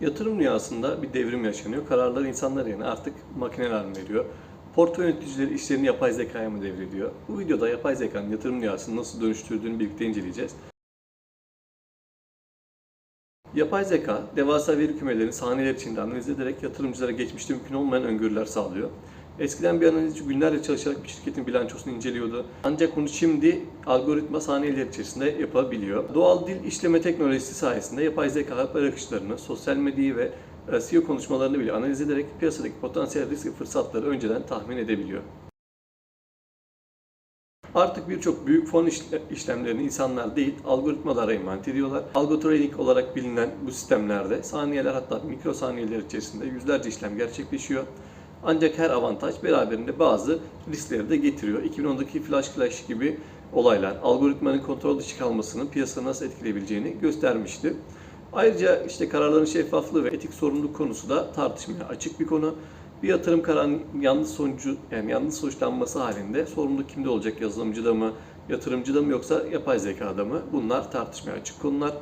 Yatırım dünyasında bir devrim yaşanıyor. Kararları insanlar yerine artık makineler veriyor? Portföy yöneticileri işlerini yapay zekaya mı devrediyor? Bu videoda yapay zekanın yatırım dünyasını nasıl dönüştürdüğünü birlikte inceleyeceğiz. Yapay zeka, devasa veri kümelerini saniyeler içinde analiz ederek yatırımcılara geçmişte mümkün olmayan öngörüler sağlıyor. Eskiden bir analizci günlerce çalışarak bir şirketin bilançosunu inceliyordu. Ancak bunu şimdi algoritma saniyeler içerisinde yapabiliyor. Doğal dil işleme teknolojisi sayesinde yapay zeka haber akışlarını, sosyal medyayı ve e, SEO konuşmalarını bile analiz ederek piyasadaki potansiyel risk ve fırsatları önceden tahmin edebiliyor. Artık birçok büyük fon işle- işlemlerini insanlar değil, algoritmalara emanet ediyorlar. Algo olarak bilinen bu sistemlerde saniyeler hatta mikrosaniyeler içerisinde yüzlerce işlem gerçekleşiyor. Ancak her avantaj beraberinde bazı riskleri de getiriyor. 2010'daki flash crash gibi olaylar algoritmanın kontrol dışı kalmasının piyasayı nasıl etkileyebileceğini göstermişti. Ayrıca işte kararların şeffaflığı ve etik sorumluluk konusu da tartışmaya açık bir konu. Bir yatırım kararının yanlış sonucu yani yanlış sonuçlanması halinde sorumluluk kimde olacak? Yazılımcıda mı, yatırımcıda mı yoksa yapay zekada mı? Bunlar tartışmaya açık konular.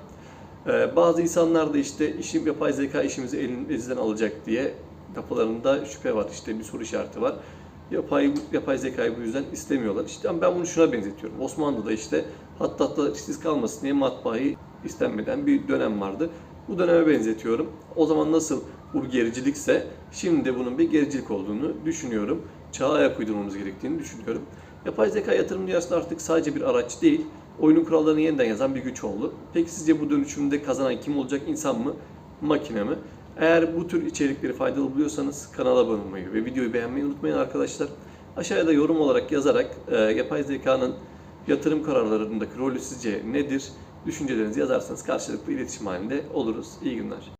Ee, bazı insanlar da işte işim yapay zeka işimizi elimizden alacak diye kafalarında şüphe var. işte bir soru işareti var. Yapay yapay zekayı bu yüzden istemiyorlar. İşte ben bunu şuna benzetiyorum. Osmanlı'da işte hatta hatta işsiz kalmasın diye matbaayı istenmeden bir dönem vardı. Bu döneme benzetiyorum. O zaman nasıl bu gericilikse şimdi bunun bir gericilik olduğunu düşünüyorum. Çağa ayak uydurmamız gerektiğini düşünüyorum. Yapay zeka yatırım dünyasında artık sadece bir araç değil, oyunun kurallarını yeniden yazan bir güç oldu. Peki sizce bu dönüşümde kazanan kim olacak? İnsan mı? Makine mi? Eğer bu tür içerikleri faydalı buluyorsanız kanala abone olmayı ve videoyu beğenmeyi unutmayın arkadaşlar. Aşağıya da yorum olarak yazarak e, yapay zekanın yatırım kararlarındaki rolü sizce nedir? Düşüncelerinizi yazarsanız karşılıklı iletişim halinde oluruz. İyi günler.